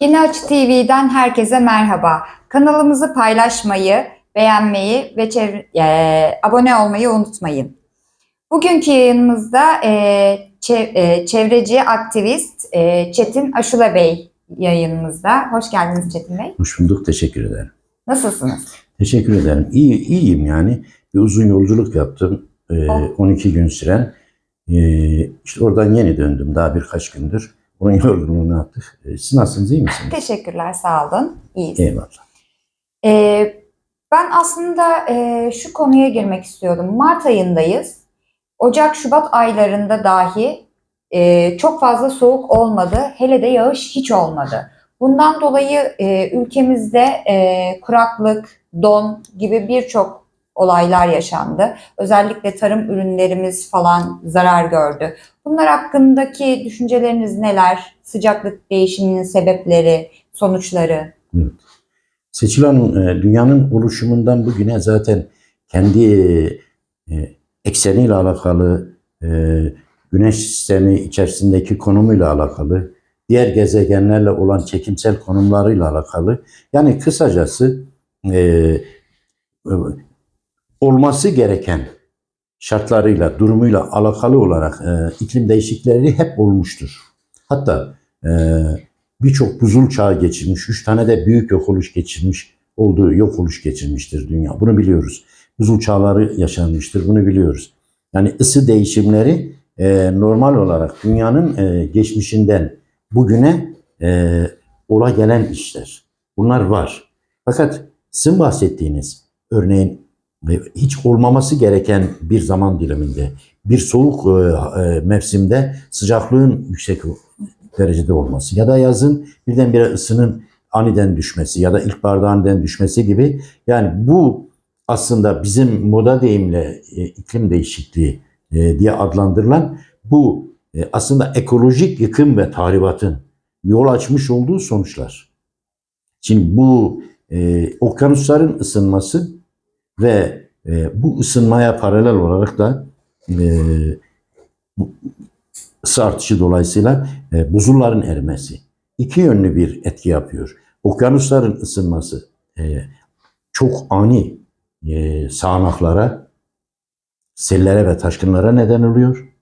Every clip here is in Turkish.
Yeni Açı TV'den herkese merhaba. Kanalımızı paylaşmayı, beğenmeyi ve çevre- eee, abone olmayı unutmayın. Bugünkü yayınımızda eee, çev- eee, çevreci aktivist eee, Çetin Aşula Bey yayınımızda. Hoş geldiniz Çetin Bey. Hoş bulduk, teşekkür ederim. Nasılsınız? Teşekkür ederim. İyi, iyiyim yani. Bir uzun yolculuk yaptım. Oh. 12 gün süren. Ee, işte oradan yeni döndüm daha birkaç gündür. Onun yorgunluğunu yaptık. Ee, siz nasılsınız, iyi misiniz? Teşekkürler, sağ olun. İyiyiz. Eyvallah. Ee, ben aslında e, şu konuya girmek istiyordum. Mart ayındayız. Ocak, Şubat aylarında dahi e, çok fazla soğuk olmadı. Hele de yağış hiç olmadı. Bundan dolayı e, ülkemizde e, kuraklık, don gibi birçok olaylar yaşandı. Özellikle tarım ürünlerimiz falan zarar gördü. Bunlar hakkındaki düşünceleriniz neler? Sıcaklık değişiminin sebepleri, sonuçları? Seçil Hanım, e, dünyanın oluşumundan bugüne zaten kendi e, ekseniyle alakalı, e, güneş sistemi içerisindeki konumuyla alakalı, diğer gezegenlerle olan çekimsel konumlarıyla alakalı. Yani kısacası e, e, olması gereken şartlarıyla, durumuyla alakalı olarak e, iklim değişiklikleri hep olmuştur. Hatta e, birçok buzul çağı geçirmiş, üç tane de büyük yok oluş geçirmiş olduğu yok oluş geçirmiştir dünya. Bunu biliyoruz. Buzul çağları yaşanmıştır, bunu biliyoruz. Yani ısı değişimleri e, normal olarak dünyanın e, geçmişinden bugüne e, ola gelen işler. Bunlar var. Fakat sizin bahsettiğiniz örneğin hiç olmaması gereken bir zaman diliminde, bir soğuk e, e, mevsimde sıcaklığın yüksek derecede olması ya da yazın birdenbire ısının aniden düşmesi ya da ilkbaharda aniden düşmesi gibi yani bu aslında bizim moda deyimle e, iklim değişikliği diye adlandırılan bu aslında ekolojik yıkım ve tahribatın yol açmış olduğu sonuçlar. Şimdi bu e, okyanusların ısınması ve e, bu ısınmaya paralel olarak da e, bu ısı artışı dolayısıyla e, buzulların erimesi iki yönlü bir etki yapıyor. Okyanusların ısınması e, çok ani e, sağanaklara, sellere ve taşkınlara neden oluyor.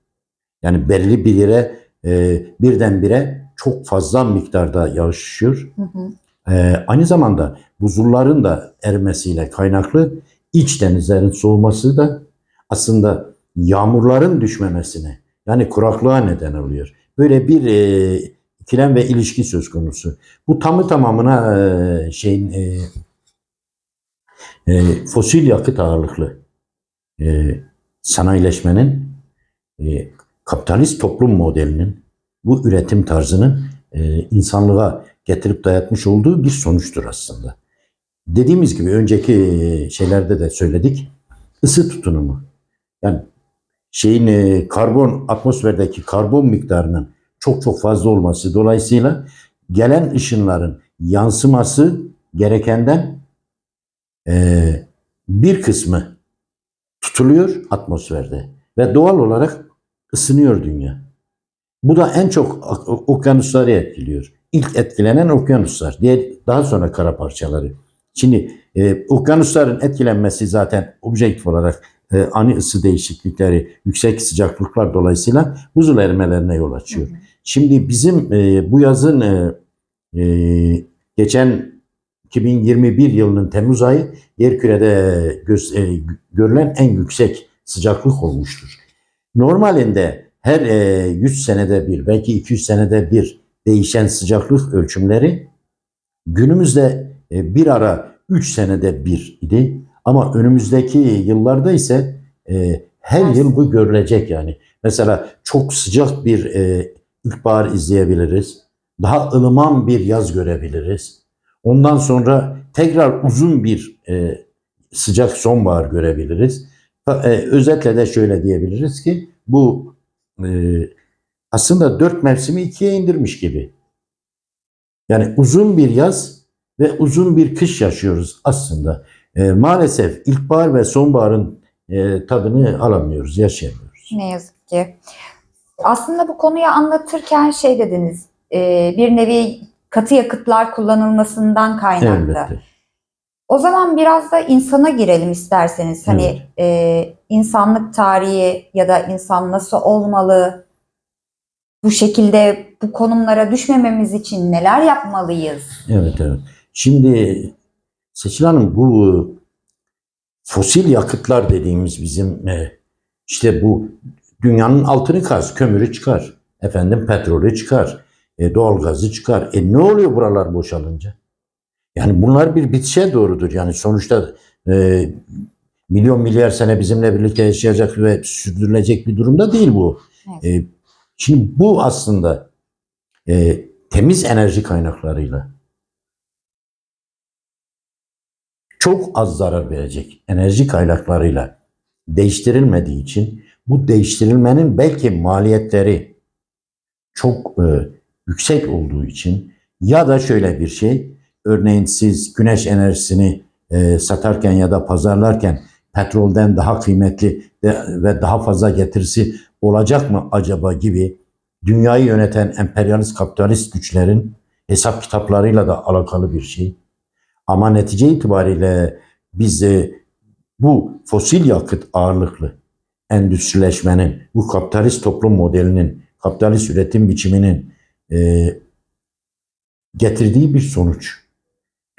Yani belli bir yere e, birdenbire çok fazla miktarda yağış düşüyor. Hı hı. Ee, aynı zamanda buzulların da erimesiyle kaynaklı iç denizlerin soğuması da aslında yağmurların düşmemesine yani kuraklığa neden oluyor. Böyle bir e, ikilem ve ilişki söz konusu. Bu tamı tamamına e, şeyin e, e, fosil yakıt ağırlıklı e, sanayileşmenin e, kapitalist toplum modelinin bu üretim tarzının e, insanlığa getirip dayatmış olduğu bir sonuçtur aslında. Dediğimiz gibi önceki şeylerde de söyledik. Isı tutunumu. Yani şeyin e, karbon atmosferdeki karbon miktarının çok çok fazla olması dolayısıyla gelen ışınların yansıması gerekenden e, bir kısmı tutuluyor atmosferde ve doğal olarak ısınıyor dünya. Bu da en çok ok- okyanusları etkiliyor. İlk etkilenen okyanuslar, diğer daha sonra kara parçaları. Şimdi e, okyanusların etkilenmesi zaten objektif olarak e, ani ısı değişiklikleri, yüksek sıcaklıklar dolayısıyla buzul erimelerine yol açıyor. Hı hı. Şimdi bizim e, bu yazın e, e, geçen 2021 yılının Temmuz ayı yerkürede göz, e, görülen en yüksek sıcaklık olmuştur. Normalinde her e, 100 senede bir, belki 200 senede bir değişen sıcaklık ölçümleri günümüzde bir ara 3 senede bir idi. Ama önümüzdeki yıllarda ise e, her yıl bu görülecek yani. Mesela çok sıcak bir e, ilkbahar izleyebiliriz. Daha ılıman bir yaz görebiliriz. Ondan sonra tekrar uzun bir e, sıcak sonbahar görebiliriz. E, özetle de şöyle diyebiliriz ki bu e, aslında dört mevsimi ikiye indirmiş gibi. Yani uzun bir yaz ve uzun bir kış yaşıyoruz aslında. E, maalesef ilkbahar ve sonbaharın e, tadını alamıyoruz, yaşayamıyoruz. Ne yazık ki. Aslında bu konuyu anlatırken şey dediniz, e, bir nevi katı yakıtlar kullanılmasından kaynaklı. Elbette. O zaman biraz da insana girelim isterseniz. Hani e, insanlık tarihi ya da insan nasıl olmalı? Bu şekilde bu konumlara düşmememiz için neler yapmalıyız? Evet evet. Şimdi Seçil Hanım bu fosil yakıtlar dediğimiz bizim e, işte bu dünyanın altını kaz, kömürü çıkar. Efendim petrolü çıkar. E, doğalgazı çıkar. E ne oluyor buralar boşalınca? Yani bunlar bir bitişe doğrudur. Yani sonuçta e, milyon milyar sene bizimle birlikte yaşayacak ve sürdürülecek bir durumda değil bu. Evet. E, şimdi bu aslında e, temiz enerji kaynaklarıyla çok az zarar verecek enerji kaynaklarıyla değiştirilmediği için bu değiştirilmenin belki maliyetleri çok e, yüksek olduğu için ya da şöyle bir şey örneğin siz güneş enerjisini e, satarken ya da pazarlarken petrolden daha kıymetli ve daha fazla getirisi olacak mı acaba gibi dünyayı yöneten emperyalist kapitalist güçlerin hesap kitaplarıyla da alakalı bir şey. Ama netice itibariyle biz bu fosil yakıt ağırlıklı endüstrileşmenin, bu kapitalist toplum modelinin, kapitalist üretim biçiminin e, getirdiği bir sonuç.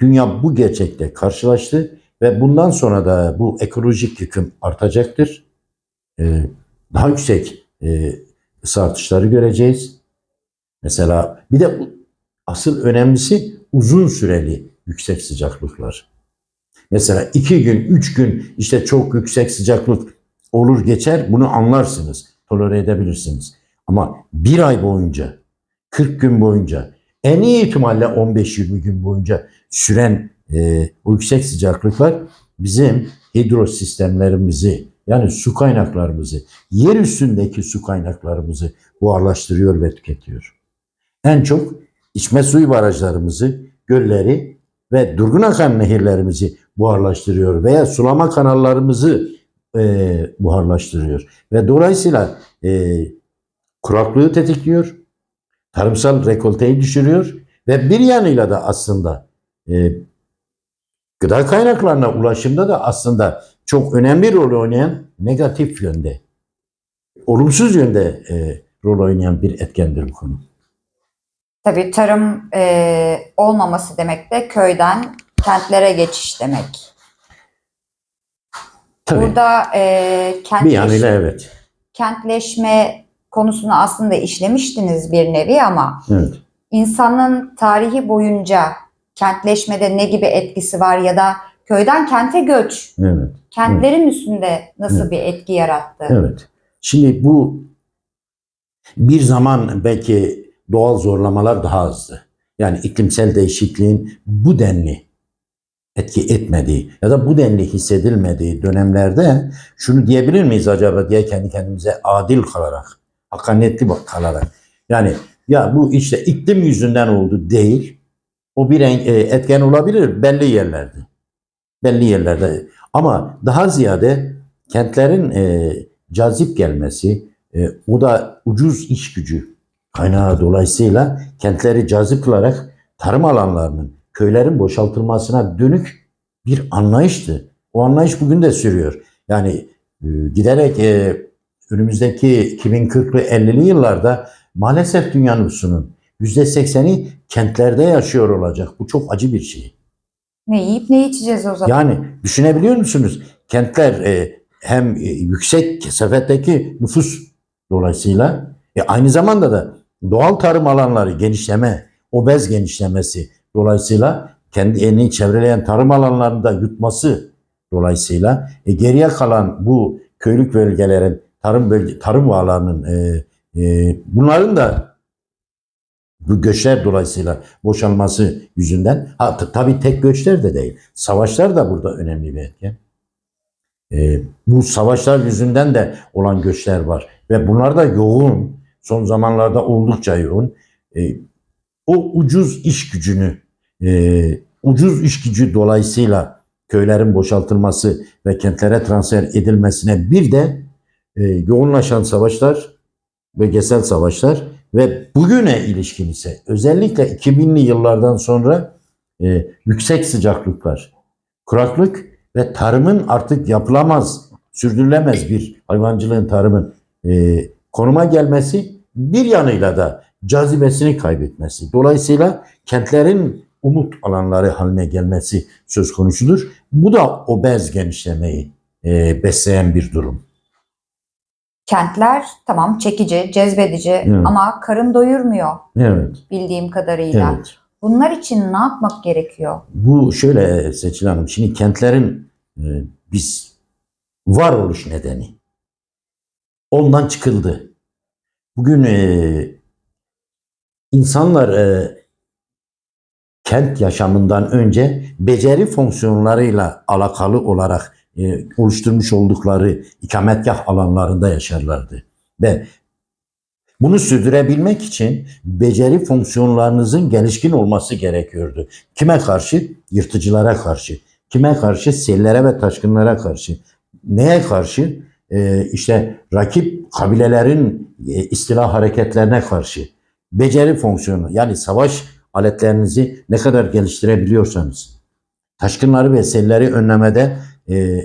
Dünya bu gerçekle karşılaştı ve bundan sonra da bu ekolojik yıkım artacaktır. E, daha yüksek e, ısı artışları göreceğiz. Mesela bir de asıl önemlisi uzun süreli yüksek sıcaklıklar. Mesela iki gün, üç gün işte çok yüksek sıcaklık olur geçer bunu anlarsınız, tolere edebilirsiniz. Ama bir ay boyunca, 40 gün boyunca, en iyi ihtimalle 15-20 gün boyunca süren e, o yüksek sıcaklıklar bizim hidrosistemlerimizi yani su kaynaklarımızı, yer üstündeki su kaynaklarımızı buharlaştırıyor ve tüketiyor. En çok içme suyu barajlarımızı, gölleri ve durgun akan nehirlerimizi buharlaştırıyor veya sulama kanallarımızı e, buharlaştırıyor. Ve dolayısıyla e, kuraklığı tetikliyor, tarımsal rekolteyi düşürüyor ve bir yanıyla da aslında e, gıda kaynaklarına ulaşımda da aslında çok önemli rol oynayan negatif yönde, olumsuz yönde e, rol oynayan bir etkendir bu konu. Tabii tarım e, olmaması demek de köyden kentlere geçiş demek. Tabii Burada e, bir kentleş- yanıyla evet. kentleşme konusunu aslında işlemiştiniz bir nevi ama Evet. insanın tarihi boyunca kentleşmede ne gibi etkisi var ya da köyden kente göç, Evet. kentlerin üstünde nasıl Evet. bir etki yarattı? Evet. Şimdi bu bir zaman belki doğal zorlamalar daha azdı. Yani iklimsel değişikliğin bu denli etki etmediği ya da bu denli hissedilmediği dönemlerde şunu diyebilir miyiz acaba diye kendi kendimize adil kalarak, hakkaniyetli kalarak. Yani ya bu işte iklim yüzünden oldu değil. O bir e, etken olabilir belli yerlerde. Belli yerlerde. Ama daha ziyade kentlerin e, cazip gelmesi, e, o da ucuz iş gücü kaynağı dolayısıyla kentleri cazip kılarak tarım alanlarının, köylerin boşaltılmasına dönük bir anlayıştı. O anlayış bugün de sürüyor. Yani e, giderek e, önümüzdeki 2040'lı 50'li yıllarda maalesef dünya nüfusunun %80'i kentlerde yaşıyor olacak. Bu çok acı bir şey. Ne yiyip ne içeceğiz o zaman? Yani düşünebiliyor musunuz? Kentler e, hem e, yüksek kesafetteki nüfus dolayısıyla e, aynı zamanda da doğal tarım alanları genişleme, obez genişlemesi dolayısıyla kendi elini çevreleyen tarım alanlarını da yutması dolayısıyla e, geriye kalan bu köylük bölgelerin tarım bölge, tarım alanının e, e, bunların da bu göçler dolayısıyla boşalması yüzünden ha, tabii tek göçler de değil. Savaşlar da burada önemli bir etken. Ee, bu savaşlar yüzünden de olan göçler var ve bunlar da yoğun. Son zamanlarda oldukça yoğun. Ee, o ucuz iş gücünü, e, ucuz iş gücü dolayısıyla köylerin boşaltılması ve kentlere transfer edilmesine bir de e, yoğunlaşan savaşlar bölgesel savaşlar ve bugüne ilişkin ise özellikle 2000'li yıllardan sonra e, yüksek sıcaklıklar, kuraklık ve tarımın artık yapılamaz, sürdürülemez bir hayvancılığın, tarımın e, konuma gelmesi bir yanıyla da cazibesini kaybetmesi. Dolayısıyla kentlerin umut alanları haline gelmesi söz konusudur. Bu da obez genişlemeyi e, besleyen bir durum. Kentler tamam çekici, cezbedici Evet. ama karın doyurmuyor Evet, bildiğim kadarıyla. evet. Bunlar için ne yapmak gerekiyor? Bu şöyle Seçil Hanım, şimdi kentlerin e, biz varoluş nedeni ondan çıkıldı. Bugün e, insanlar e, kent yaşamından önce beceri fonksiyonlarıyla alakalı olarak e, oluşturmuş oldukları ikametgah alanlarında yaşarlardı. Ve bunu sürdürebilmek için beceri fonksiyonlarınızın gelişkin olması gerekiyordu. Kime karşı? Yırtıcılara karşı. Kime karşı? Sellere ve taşkınlara karşı. Neye karşı? Ee, işte rakip kabilelerin e, istila hareketlerine karşı. Beceri fonksiyonu yani savaş aletlerinizi ne kadar geliştirebiliyorsanız, taşkınları ve selleri önlemede e,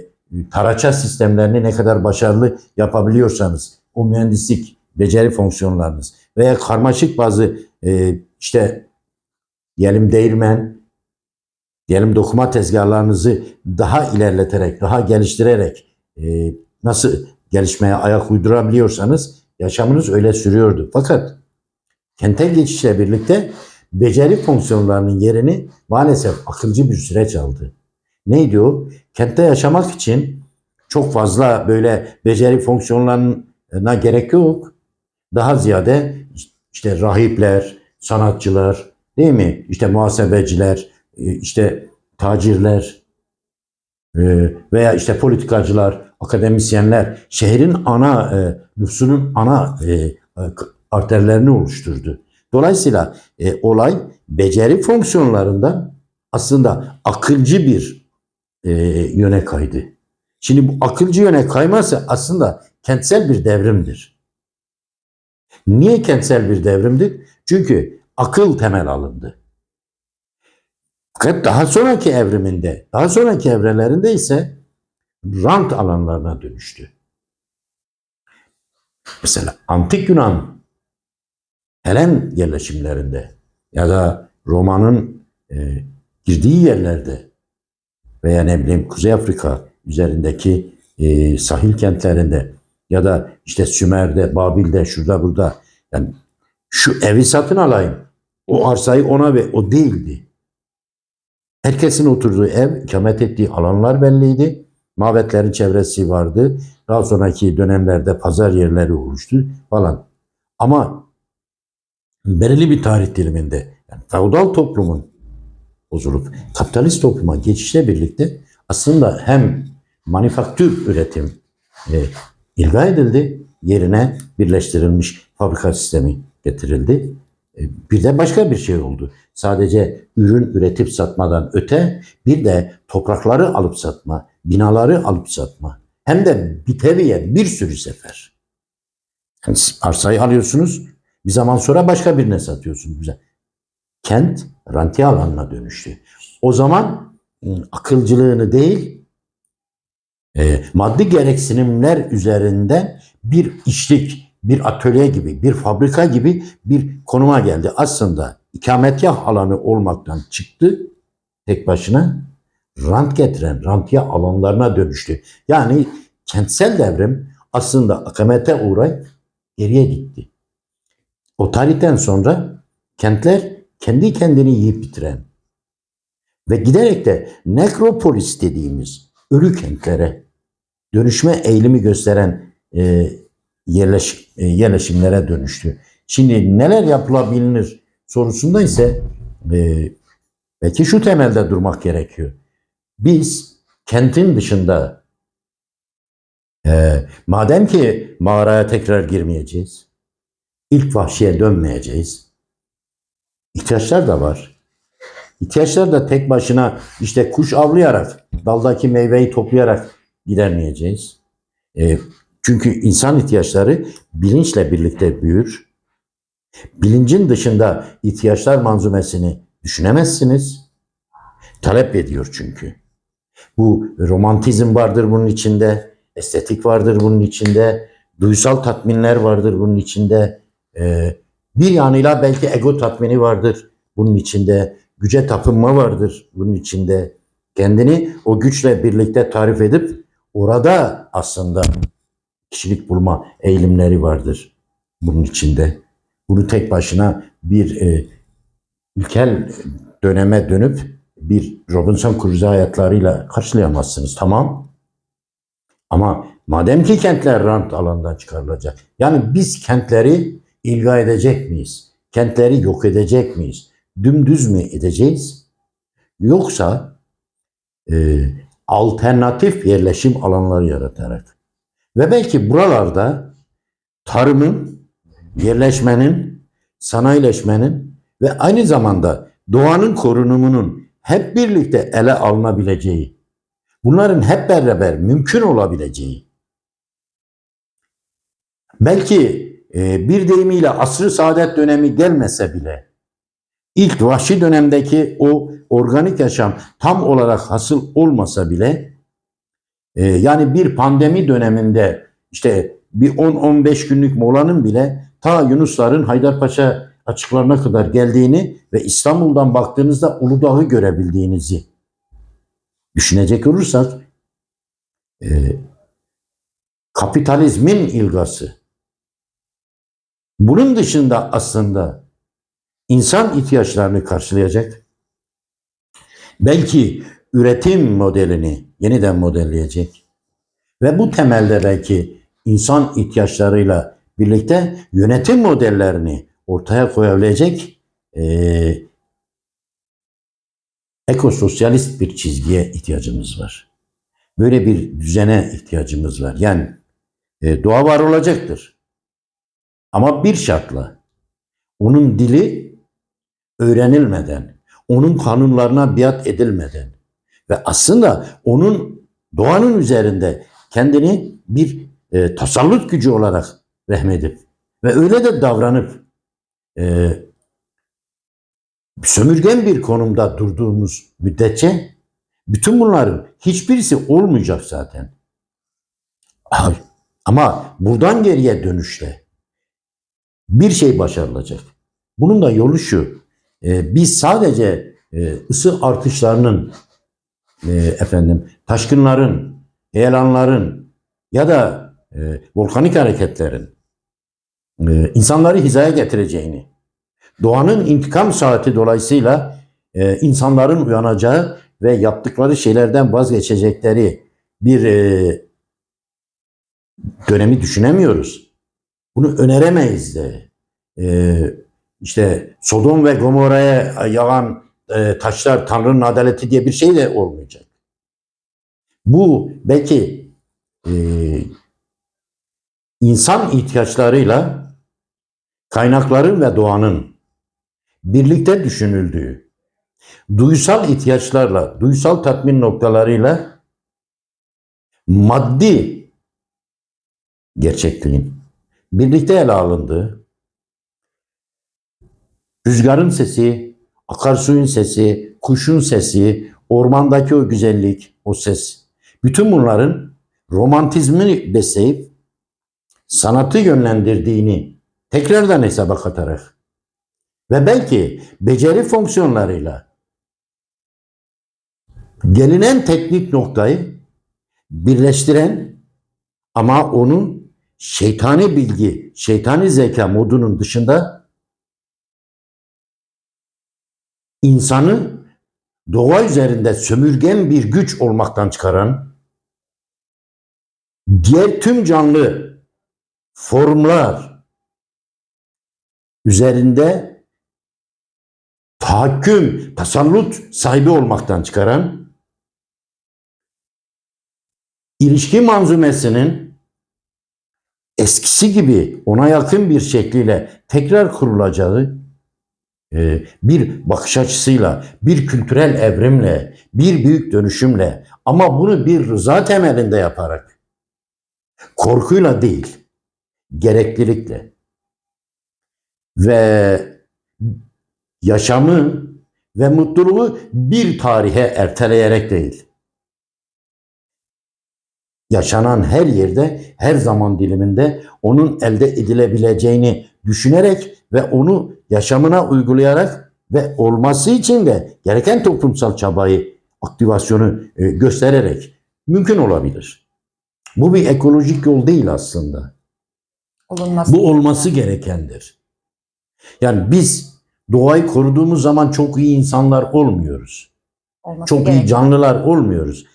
taraça sistemlerini ne kadar başarılı yapabiliyorsanız, o mühendislik beceri fonksiyonlarınız veya karmaşık bazı e, işte diyelim değirmen, diyelim dokuma tezgahlarınızı daha ilerleterek, daha geliştirerek e, nasıl gelişmeye ayak uydurabiliyorsanız yaşamınız öyle sürüyordu. Fakat kente geçişle birlikte beceri fonksiyonlarının yerini maalesef akılcı bir süreç aldı. Neydi o? Kentte yaşamak için çok fazla böyle beceri fonksiyonlarına gerek yok. Daha ziyade işte rahipler, sanatçılar, değil mi? İşte muhasebeciler, e, işte tacirler e, veya işte politikacılar, akademisyenler şehrin ana e, nüfusunun ana e, arterlerini oluşturdu. Dolayısıyla e, olay beceri fonksiyonlarından aslında akılcı bir e, yöne kaydı. Şimdi bu akılcı yöne kayması aslında kentsel bir devrimdir. Niye kentsel bir devrimdir? Çünkü akıl temel alındı. Fakat daha sonraki evriminde, daha sonraki evrelerinde ise rant alanlarına dönüştü. Mesela antik Yunan Helen yerleşimlerinde ya da Roma'nın e, girdiği yerlerde veya ne bileyim Kuzey Afrika üzerindeki e, sahil kentlerinde ya da işte Sümer'de, Babil'de, şurada burada yani şu evi satın alayım. O arsayı ona ve o değildi. Herkesin oturduğu ev, ikamet ettiği alanlar belliydi. Mabetlerin çevresi vardı. Daha sonraki dönemlerde pazar yerleri oluştu falan. Ama belirli bir tarih diliminde yani feodal toplumun bozulup kapitalist topluma geçişle birlikte aslında hem manifaktür üretim e, ilga edildi, yerine birleştirilmiş fabrika sistemi getirildi. E, bir de başka bir şey oldu. Sadece ürün üretip satmadan öte bir de toprakları alıp satma, binaları alıp satma. Hem de biteviye bir sürü sefer. Yani arsayı alıyorsunuz, bir zaman sonra başka birine satıyorsunuz. Güzel. Kent rantiye alanına dönüştü. O zaman ıı, akılcılığını değil, e, maddi gereksinimler üzerinden bir işlik, bir atölye gibi, bir fabrika gibi bir konuma geldi. Aslında ikametgah alanı olmaktan çıktı tek başına rant getiren rantiye alanlarına dönüştü. Yani kentsel devrim aslında akamete uğrayıp geriye gitti. O tarihten sonra kentler kendi kendini yiyip bitiren ve giderek de nekropolis dediğimiz ölü kentlere dönüşme eğilimi gösteren e, yerleş, e, yerleşimlere dönüştü. Şimdi neler yapılabilir sorusunda ise e, belki şu temelde durmak gerekiyor. Biz kentin dışında e, madem ki mağaraya tekrar girmeyeceğiz, ilk vahşiye dönmeyeceğiz. İhtiyaçlar da var. İhtiyaçlar da tek başına işte kuş avlayarak, daldaki meyveyi toplayarak gidermeyeceğiz. E, Çünkü insan ihtiyaçları bilinçle birlikte büyür. Bilincin dışında ihtiyaçlar manzumesini düşünemezsiniz. Talep ediyor çünkü. Bu romantizm vardır bunun içinde, estetik vardır bunun içinde, duysal tatminler vardır bunun içinde. Ee, bir yanıyla belki ego tatmini vardır bunun içinde, güce tapınma vardır bunun içinde. Kendini o güçle birlikte tarif edip orada aslında kişilik bulma eğilimleri vardır bunun içinde. Bunu tek başına bir e, ilkel döneme dönüp bir Robinson Crusoe hayatlarıyla karşılayamazsınız. Tamam. Ama madem ki kentler rant alanından çıkarılacak. Yani biz kentleri ilga edecek miyiz? Kentleri yok edecek miyiz? Dümdüz mü edeceğiz? Yoksa e, alternatif yerleşim alanları yaratarak ve belki buralarda tarımın, yerleşmenin, sanayileşmenin ve aynı zamanda doğanın korunumunun hep birlikte ele alınabileceği, bunların hep beraber mümkün olabileceği, belki e, bir deyimiyle asrı saadet dönemi gelmese bile, ilk vahşi dönemdeki o organik yaşam tam olarak hasıl olmasa bile, e, yani bir pandemi döneminde işte bir 10-15 günlük molanın bile ta Yunusların Haydarpaşa açıklarına kadar geldiğini ve İstanbul'dan baktığınızda Uludağ'ı görebildiğinizi düşünecek olursak e, kapitalizmin ilgası. Bunun dışında aslında insan ihtiyaçlarını karşılayacak, belki üretim modelini yeniden modelleyecek ve bu temelde belki insan ihtiyaçlarıyla birlikte yönetim modellerini ortaya koyabilecek e, ekososyalist bir çizgiye ihtiyacımız var. Böyle bir düzene ihtiyacımız var. Yani e, doğa var olacaktır. Ama bir şartla onun dili öğrenilmeden, onun kanunlarına biat edilmeden ve aslında onun doğanın üzerinde kendini bir e, tasallut gücü olarak rahmedip ve öyle de davranıp e, sömürgen bir konumda durduğumuz müddetçe bütün bunların hiçbirisi olmayacak zaten. Ama buradan geriye dönüşte bir şey başarılacak. Bunun da yolu şu. e, biz sadece e, ısı artışlarının e, efendim taşkınların, heyelanların ya da e, volkanik hareketlerin e, insanları hizaya getireceğini, doğanın intikam saati dolayısıyla e, insanların uyanacağı ve yaptıkları şeylerden vazgeçecekleri bir e, dönemi düşünemiyoruz. Bunu öneremeyiz de. E, işte Sodom ve Gomorra'ya yağan e, taşlar Tanrı'nın adaleti diye bir şey de olmayacak. Bu belki e, insan ihtiyaçlarıyla kaynakların ve doğanın birlikte düşünüldüğü, duysal ihtiyaçlarla, duysal tatmin noktalarıyla maddi gerçekliğin birlikte ele alındığı, rüzgarın sesi, akarsuyun sesi, kuşun sesi, ormandaki o güzellik, o ses, bütün bunların romantizmi besleyip sanatı yönlendirdiğini tekrardan hesaba katarak ve belki beceri fonksiyonlarıyla gelinen teknik noktayı birleştiren ama onun şeytani bilgi, şeytani zeka modunun dışında insanı doğa üzerinde sömürgen bir güç olmaktan çıkaran diğer tüm canlı formlar üzerinde tahakküm, tasallut sahibi olmaktan çıkaran ilişki manzumesinin eskisi gibi ona yakın bir şekliyle tekrar kurulacağı e, bir bakış açısıyla, bir kültürel evrimle, bir büyük dönüşümle ama bunu bir rıza temelinde yaparak Korkuyla değil, gereklilikle. Ve yaşamı ve mutluluğu bir tarihe erteleyerek değil. Yaşanan her yerde, her zaman diliminde onun elde edilebileceğini düşünerek ve onu yaşamına uygulayarak ve olması için de gereken toplumsal çabayı, aktivasyonu e, göstererek mümkün olabilir. Bu bir ekolojik yol değil aslında. Olunması. Bu olması gerekendir. Yani biz doğayı koruduğumuz zaman çok iyi insanlar olmuyoruz. Olması Çok iyi gereken. canlılar olmuyoruz.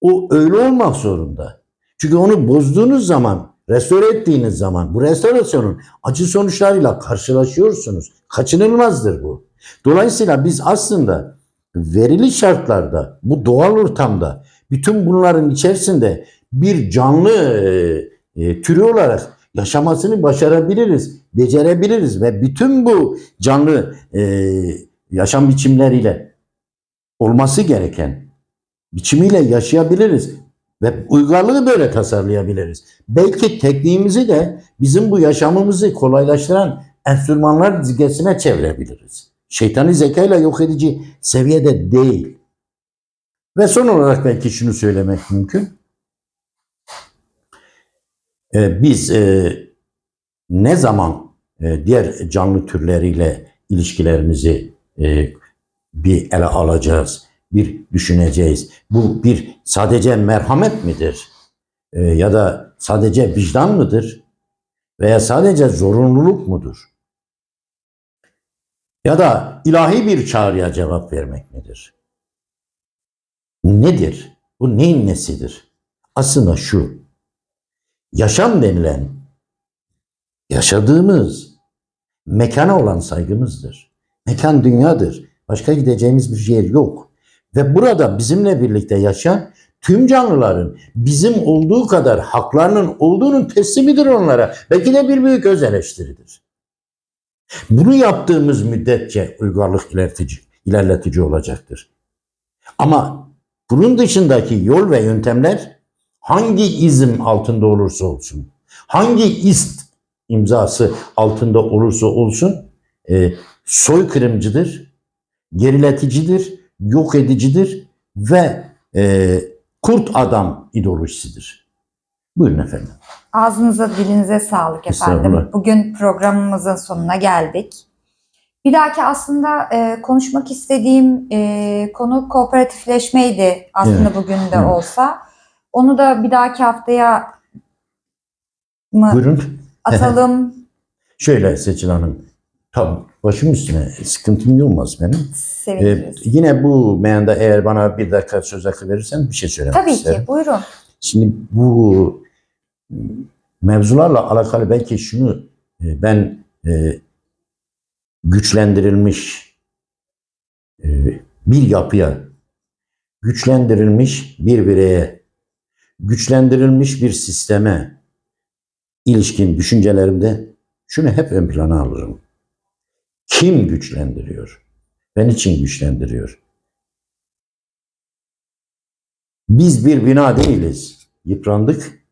O öyle olmak zorunda. Çünkü onu bozduğunuz zaman, restore ettiğiniz zaman bu restorasyonun acı sonuçlarıyla karşılaşıyorsunuz. Kaçınılmazdır bu. Dolayısıyla biz aslında verili şartlarda, bu doğal ortamda bütün bunların içerisinde bir canlı e, e, türü olarak yaşamasını başarabiliriz, becerebiliriz ve bütün bu canlı e, yaşam biçimleriyle olması gereken biçimiyle yaşayabiliriz ve uygarlığı böyle tasarlayabiliriz. Belki tekniğimizi de bizim bu yaşamımızı kolaylaştıran enstrümanlar dizgesine çevirebiliriz. Şeytani zekayla yok edici seviyede değil. Ve son olarak belki şunu söylemek mümkün. Ee, biz e, ne zaman diğer canlı türleriyle ilişkilerimizi e, bir ele alacağız, bir düşüneceğiz. Bu bir sadece merhamet midir? E, ya da sadece vicdan mıdır? Veya sadece zorunluluk mudur? Ya da ilahi bir çağrıya cevap vermek midir? Nedir? Bu neyin nesidir? Aslında şu. Yaşam denilen yaşadığımız mekana olan saygımızdır. Mekan dünyadır. Başka gideceğimiz bir yer yok. Ve burada bizimle birlikte yaşayan tüm canlıların bizim olduğu kadar haklarının olduğunun teslimidir onlara. Belki de bir büyük öz eleştiridir. Bunu yaptığımız müddetçe uygarlık ilerletici, ilerletici olacaktır. Ama bunun dışındaki yol ve yöntemler hangi izim altında olursa olsun, hangi ist imzası altında olursa olsun e, soykırımcıdır, gerileticidir, yok edicidir ve e, kurt adam ideolojisidir. Buyurun efendim. Ağzınıza dilinize sağlık efendim. Bugün programımızın sonuna geldik. Bir dahaki aslında e, konuşmak istediğim e, konu kooperatifleşmeydi aslında Evet, bugün de evet. olsa. Onu da bir dahaki haftaya mı Buyurun. Atalım? Şöyle Seçil Hanım. Tabii başım üstüne sıkıntım olmaz benim. Ee, Seviniriz. yine bu meyanda eğer bana bir dakika söz hakkı verirsen bir şey söylemek Tabii isterim. ki. Buyurun. Şimdi bu mevzularla alakalı belki şunu e, ben e, güçlendirilmiş e, bir yapıya, güçlendirilmiş bir bireye, güçlendirilmiş bir sisteme ilişkin düşüncelerimde şunu hep ön plana alırım. Kim güçlendiriyor? Ben için güçlendiriyor. Biz bir bina değiliz. Yıprandık,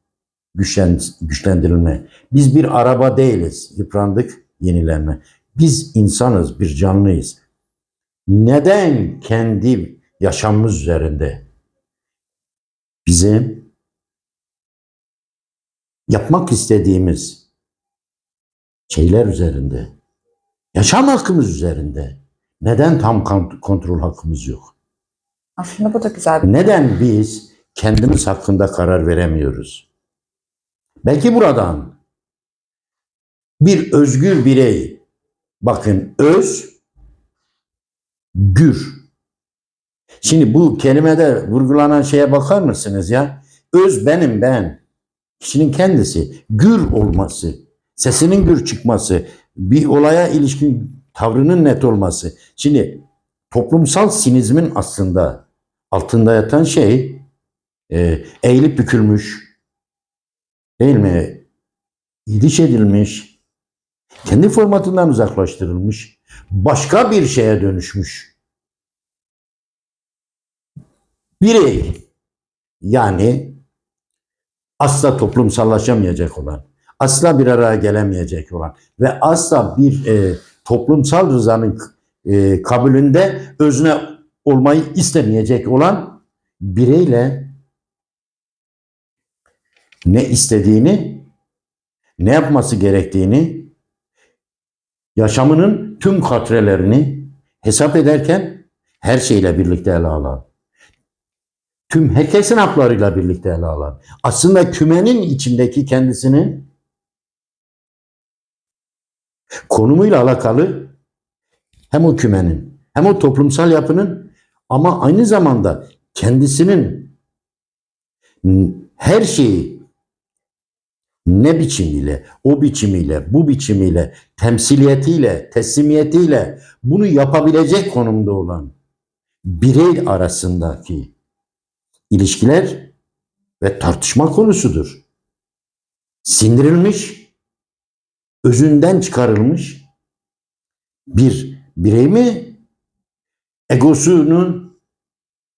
güçlen, güçlendirilme. Biz bir araba değiliz. Yıprandık, yenilenme. Biz insanız, bir canlıyız. Neden kendi yaşamımız üzerinde bizim yapmak istediğimiz şeyler üzerinde, yaşam hakkımız üzerinde neden tam kont- kontrol hakkımız yok? Aslında bu da güzel bir Neden biz kendimiz hakkında karar veremiyoruz? Belki buradan bir özgür birey, bakın öz, gür. Şimdi bu kelimede vurgulanan şeye bakar mısınız ya? Öz benim ben. Kişinin kendisi, gür olması, sesinin gür çıkması, bir olaya ilişkin tavrının net olması. Şimdi toplumsal sinizmin aslında altında yatan şey e, eğilip bükülmüş, değil mi? İdiş edilmiş, kendi formatından uzaklaştırılmış, başka bir şeye dönüşmüş. Birey, yani asla toplumsallaşamayacak olan, asla bir araya gelemeyecek olan ve asla bir e, toplumsal rızanın e, kabulünde özne olmayı istemeyecek olan bireyle ne istediğini, ne yapması gerektiğini, yaşamının tüm katrelerini hesap ederken her şeyle birlikte ele alan, tüm herkesin haklarıyla birlikte ele alan, aslında kümenin içindeki kendisinin konumuyla alakalı hem o kümenin hem o toplumsal yapının ama aynı zamanda kendisinin her şeyi ne biçimiyle, o biçimiyle, bu biçimiyle, temsiliyetiyle, teslimiyetiyle bunu yapabilecek konumda olan birey arasındaki ilişkiler ve tartışma konusudur. Sindirilmiş, özünden çıkarılmış bir birey mi egosunun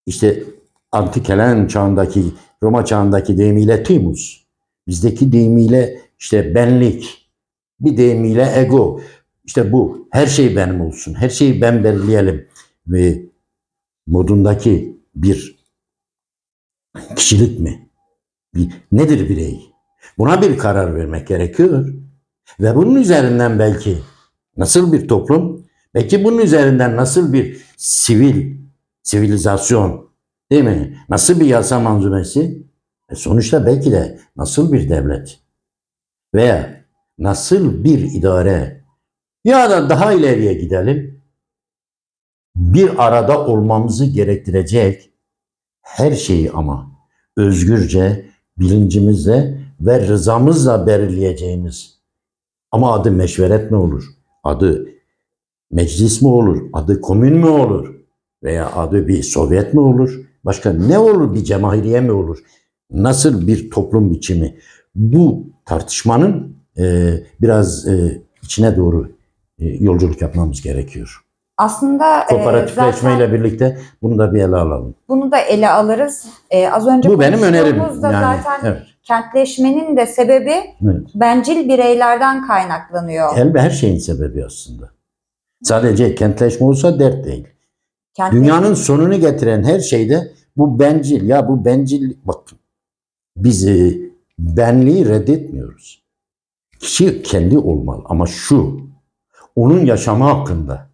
işte antik Helen çağındaki Roma çağındaki deyimiyle timus bizdeki deyimiyle işte benlik bir deyimiyle ego işte bu her şey benim olsun her şeyi ben belirleyelim ve modundaki bir kişilik mi? Nedir birey? Buna bir karar vermek gerekiyor. Ve bunun üzerinden belki nasıl bir toplum, belki bunun üzerinden nasıl bir sivil, sivilizasyon, değil mi? Nasıl bir yasa manzumesi? E sonuçta belki de nasıl bir devlet veya nasıl bir idare ya da daha ileriye gidelim. Bir arada olmamızı gerektirecek her şeyi ama özgürce, bilincimizle ve rızamızla belirleyeceğimiz ama adı meşveret mi olur? Adı meclis mi olur? Adı komün mü olur? Veya adı bir Sovyet mi olur? Başka ne olur? Bir cemahiriye mi olur? Nasıl bir toplum biçimi? Bu tartışmanın e, biraz e, içine doğru e, yolculuk yapmamız gerekiyor. Aslında e, Kooperatifleşmeyle zaten birlikte bunu da bir ele alalım. bunu da ele alırız. E, az önce Bu benim önerim. Yani, zaten evet, kentleşmenin de sebebi evet. bencil bireylerden kaynaklanıyor. Elbe her şeyin sebebi aslında. Sadece kentleşme olsa dert değil. Kentleş- Dünyanın sonunu getiren her şeyde bu bencil. Ya bu bencillik bakın. Biz e, benliği reddetmiyoruz. Kişi kendi olmalı ama şu onun yaşamı hakkında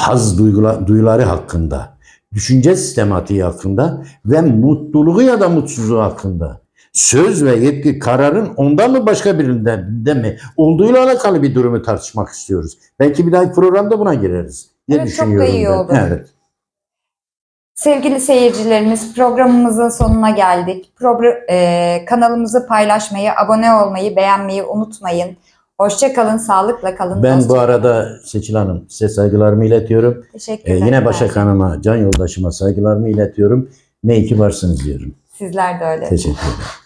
haz duygula, duyuları hakkında düşünce sistematiği hakkında ve mutluluğu ya da mutsuzluğu hakkında söz ve yetki kararın ondan mı başka birinden de mi olduğuyla alakalı bir durumu tartışmak istiyoruz. Belki bir dahaki programda buna gireriz diye Evet, çok da düşünüyorum iyi ben. olur. Evet. Sevgili seyircilerimiz programımızın sonuna geldik. Progr- e, kanalımızı paylaşmayı, abone olmayı, beğenmeyi unutmayın. Hoşça kalın, sağlıkla kalın. Ben bu arada Seçil Hanım size saygılarımı iletiyorum. Ee, Teşekkürler. yine Başak Hanım'a, can yoldaşıma saygılarımı iletiyorum. Ne iyi ki varsınız diyorum. Sizler de öyle. Teşekkür ederim.